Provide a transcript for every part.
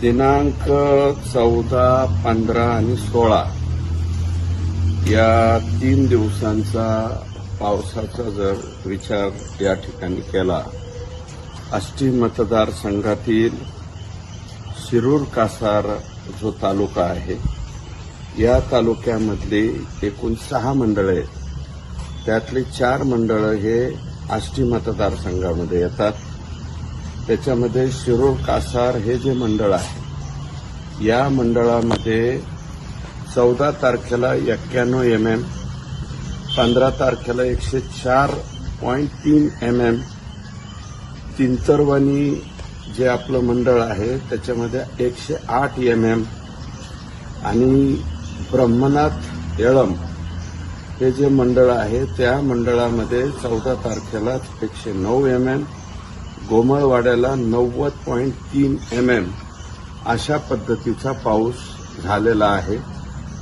दिनांक चौदा पंधरा आणि सोळा या तीन दिवसांचा पावसाचा जर विचार या ठिकाणी केला आष्टी मतदारसंघातील शिरूर कासार जो तालुका आहे या तालुक्यामधली एकूण सहा मंडळं आहेत त्यातली चार मंडळं हे आष्टी मतदारसंघामध्ये येतात. त्याच्यामध्ये शिरोळ कासार हे जे मंडळ आहे या मंडळामध्ये चौदा तारखेला एक्क्याण्णव एम एम पंधरा तारखेला एकशे चार पॉईंट तीन एम एम तिंतरवानी जे आपलं मंडळ आहे त्याच्यामध्ये एकशे आठ एम एम आणि ब्रह्मनाथ येळम हे जे मंडळ आहे त्या मंडळामध्ये चौदा तारखेला एकशे नऊ एम एम गोमळवाड्याला नव्वद पॉईंट तीन एम एम अशा पद्धतीचा पाऊस झालेला आहे.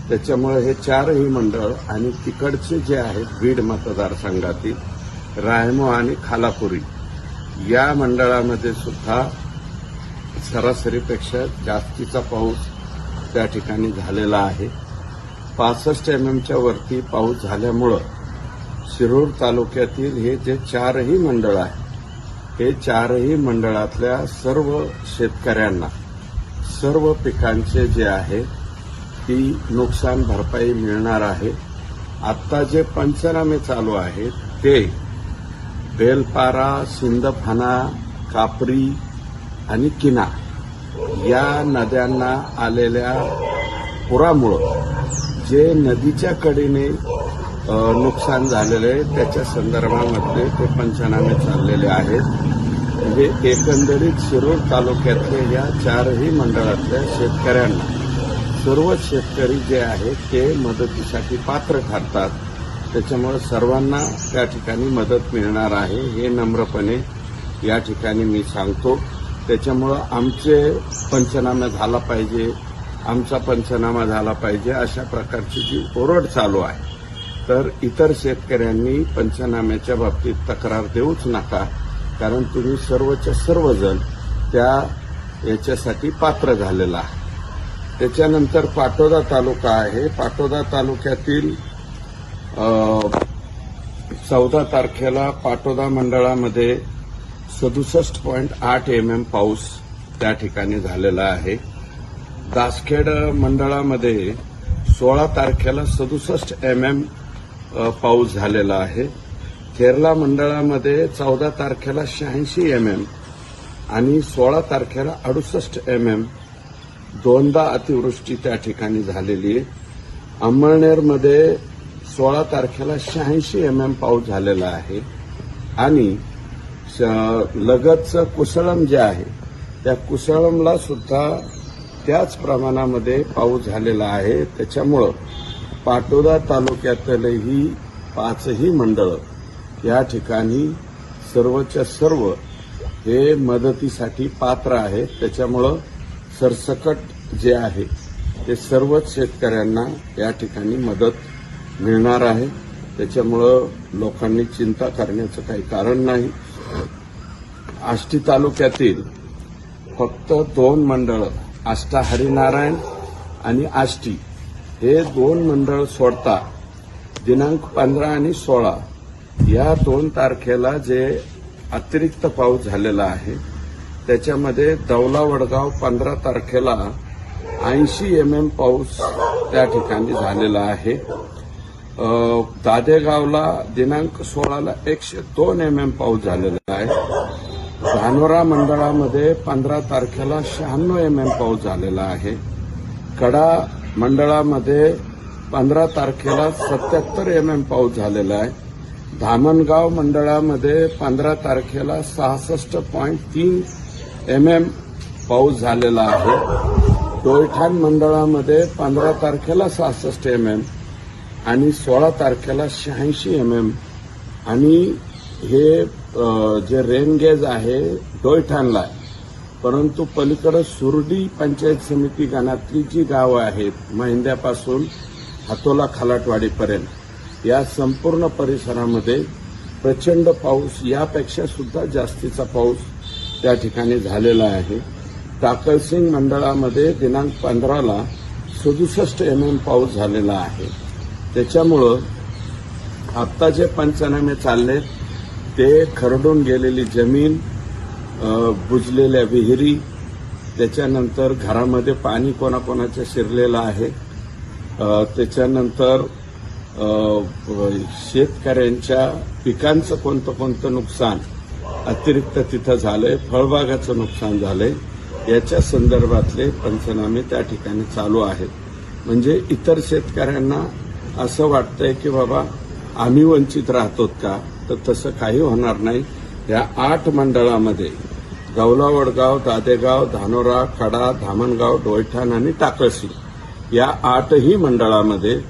त्याच्यामुळे हे चारही मंडळ आणि तिकडचे जे आहेत बीड मतदारसंघातील रायमो आणि खालापुरी या मंडळामध्ये सुद्धा सरासरीपेक्षा जास्तीचा पाऊस त्या ठिकाणी झालेला आहे. पासष्ट एम एमच्या वरती पाऊस झाल्यामुळं शिरूर तालुक्यातील हे जे चारही मंडळ आहे हे चारही मंडळातल्या सर्व शेतकऱ्यांना सर्व पिकांचे जे आहे ती नुकसान भरपाई मिळणार आहे. आत्ता जे पंचनामे चालू आहेत ते बेलपारा सिंदफाना कापरी आणि किना या नद्यांना आलेल्या पुरामुळं जे नदीच्या कडेने नुकसान झालेलं आहे. त्याच्या संदर्भामध्ये ते पंचनामे चाललेले आहेत. म्हणजे एकंदरीत शिरूर तालुक्यातल्या या चारही मंडळातल्या शेतकऱ्यांना सर्व शेतकरी जे आहेत ते मदतीसाठी पात्र ठरतात. त्याच्यामुळे सर्वांना त्या ठिकाणी मदत मिळणार आहे हे नम्रपणे या ठिकाणी मी सांगतो. त्याच्यामुळं आमचे पंचनामा झाला पाहिजे आमचा पंचनामा झाला पाहिजे अशा प्रकारची जी ओरड चालू आहे तर इतर शेतकऱ्यांनी पंचनाम्याच्या बाबतीत तक्रार देऊच नका कारण तुम्ही सर्वच्या सर्वजण त्या याच्यासाठी पात्र झालेला आहे त्याच्यानंतर पाटोदा तालुका आहे. पाटोदा तालुक्यातील चौदा तारखेला पाटोदा मंडळामध्ये सदुसष्ट पॉईंट आठ एम एम पाऊस त्या ठिकाणी झालेला आहे. दासखेड मंडळामध्ये सोळा तारखेला सदुसष्ट एम एम पाऊस झालेला आहे. केरला मंडळामध्ये चौदा तारखेला शहाऐंशी एम एम आणि सोळा तारखेला अडुसष्ट एम एम दोनदा अतिवृष्टी त्या ठिकाणी झालेली आहे. अंमळनेरमध्ये सोळा तारखेला शहाऐंशी एम एम पाऊस झालेला आहे. आणि श- लगतचं कुसळम जे आहे त्या कुसळमला सुद्धा त्याच प्रमाणामध्ये पाऊस झालेला आहे. त्याच्यामुळं पाटोदा तालुक्यातलंही पाचही मंडळ या ठिकाणी सर्वच्या सर्व हे मदतीसाठी पात्र आहेत. त्याच्यामुळं सरसकट जे आहे ते सर्वच शेतकऱ्यांना या ठिकाणी मदत मिळणार आहे. त्याच्यामुळं लोकांनी चिंता करण्याचं काही कारण नाही. आष्टी तालुक्यातील फक्त दोन मंडळं आष्टा हरिनारायण आणि आष्टी हे दोन मंडळ सोडता दिनांक पंधरा आणि सोळा या दोन तारखेला जे अतिरिक्त पाऊस झालेला आहे त्याच्यामध्ये दौला वडगाव पंधरा तारखेला ऐंशी एम एम पाऊस त्या ठिकाणी झालेला आहे. दादेगावला दिनांक सोळाला एकशे दोन एम एम पाऊस झालेला आहे. धानोरा मंडळामध्ये पंधरा तारखेला शहाण्णव एम एम पाऊस झालेला आहे. कडा मंडळामध्ये पंधरा तारखेला सत्याहत्तर एम एम पाऊस झालेला आहे. धामणगाव मंडळामध्ये पंधरा तारखेला सहासष्ट पॉईंट तीन एम एम पाऊस झालेला आहे. डोयठाण मंडळामध्ये पंधरा तारखेला सहासष्ट एम एम आणि सोळा तारखेला शहाऐंशी एम एम आणि हे जे रेन गेज आहे डोयठाणला आहे. परंतु पलीकडे सुरडी पंचायत समिती गणातली जी गावं आहेत महिंद्यापासून हातोला खालाटवाडीपर्यंत या संपूर्ण परिसरामध्ये प्रचंड पाऊस यापेक्षा सुद्धा जास्तीचा पाऊस त्या ठिकाणी झालेला आहे. टाकळसिंग मंडळामध्ये दिनांक पंधराला सदुसष्ट एम एम पाऊस झालेला आहे. त्याच्यामुळं आत्ता जे पंचनामे चालले ते खरडून गेलेली जमीन बुजलेल्या विहिरी त्याच्यानंतर घरामध्ये पाणी कोणाकोणाचं शिरलेलं आहे त्याच्यानंतर शेतकऱ्यांच्या पिकांचं कोणतं कोणतं नुकसान अतिरिक्त तिथं झालंय फळबागाचं नुकसान झालंय याच्या संदर्भातले पंचनामे त्या ठिकाणी चालू आहेत. म्हणजे इतर शेतकऱ्यांना असं वाटतंय की बाबा आम्ही वंचित राहतोत का? तर तसं काही होणार नाही. या आठ मंडळामध्ये गवला वडगाव दादेगाव धानोरा खडा धामणगाव डोयठाण आणि टाकळसी या आठही मंडळामध्ये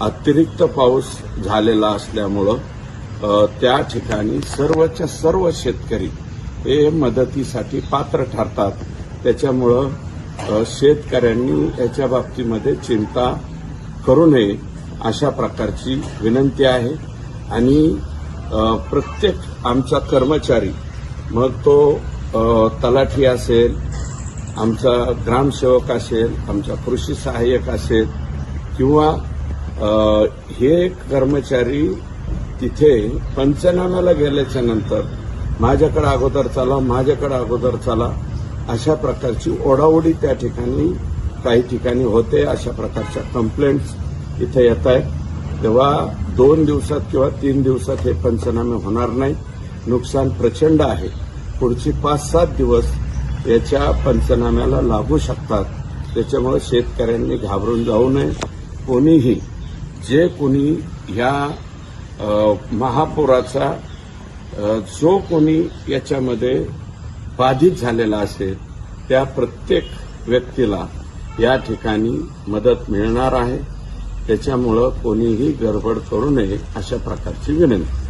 अतिरिक्त पाऊस झालेला असल्यामुळं त्या ठिकाणी सर्वच्या सर्व शेतकरी हे मदतीसाठी पात्र ठरतात. त्याच्यामुळं शेतकऱ्यांनी याच्या बाबतीमध्ये चिंता करू नये अशा प्रकारची विनंती आहे. आणि प्रत्येक आमचा कर्मचारी मग तो तलाठी असेल आमचा ग्रामसेवक असेल आमचा कृषी सहाय्यक असेल किंवा हे कर्मचारी तिथे पंचनाम्याला गेल्याच्यानंतर माझ्याकडे अगोदर चला माझ्याकडे अगोदर चला अशा प्रकारची ओढाओढी त्या ठिकाणी काही ठिकाणी होते अशा प्रकारच्या कंप्लेंट्स इथे येत आहेत तेव्हा दोन दिवसात किंवा तीन दिवसात हे पंचनामे होणार नाही. नुकसान प्रचंड आहे. पुढची पाच सात दिवस याच्या पंचनाम्याला लागू शकतात. त्याच्यामुळे शेतकऱ्यांनी घाबरून जाऊ नये. कोणीही जे कोणी ह्या महापुराचा जो कोणी याच्यामध्ये बाधित झालेला असेल त्या प्रत्येक व्यक्तीला या ठिकाणी मदत मिळणार आहे. त्याच्यामुळं कोणीही गडबड करू नये अशा प्रकारची विनंती.